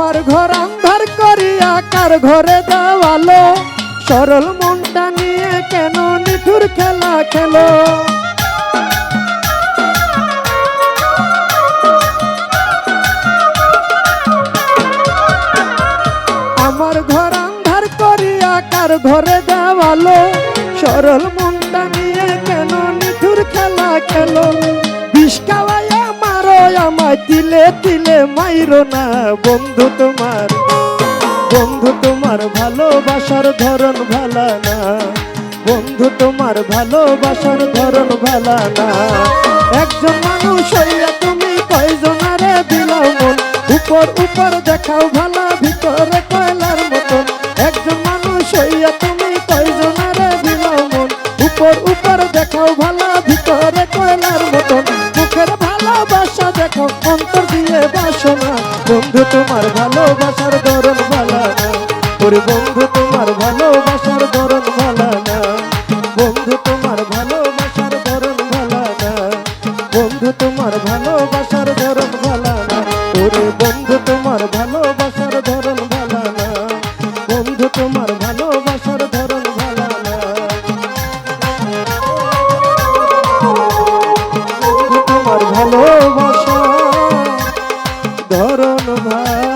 আমার ঘর আন্ধার করিয়া কার ঘরে দেওয়ালো। সরল মনটা নিয়ে কেন নিঠুর খেলা খেলো? আমার ঘর আন্ধার করিয়া কার ঘরে দেওয়ালো। সরল মনটা নিয়ে কেন নিঠুর খেলা খেলো? বিষ খাওয়াইয়া মারো আমায় তিলে তিলে মাইরো না। বন্ধু তোমার বন্ধু তোমার ভালোবাসার ধরন ভালা না। বন্ধু তোমার ভালোবাসার ধরন ভালা না। একজন মানুষ হইয়া তুমি কয়জনারে দিলাও মন? উপর উপর দেখাও ভালা, ভিতরে কয়লার মতন। একজন মানুষ হইয়া তুমি কয়জনারে দিলাও মন? উপর উপর দেখাও ভালা বাসনা বন্ধু, তোমার ভালোবাসার ধরন ভালা ওরে বন্ধু, তোমার ভালোবাসার ধরন ভালা না। বন্ধু, তোমার ভালোবাসার ধরন ভালা বন্ধু, তোমার ভালোবাসার ধরন ভালা না। ওরে বন্ধু, তোমার ধরন ভাই।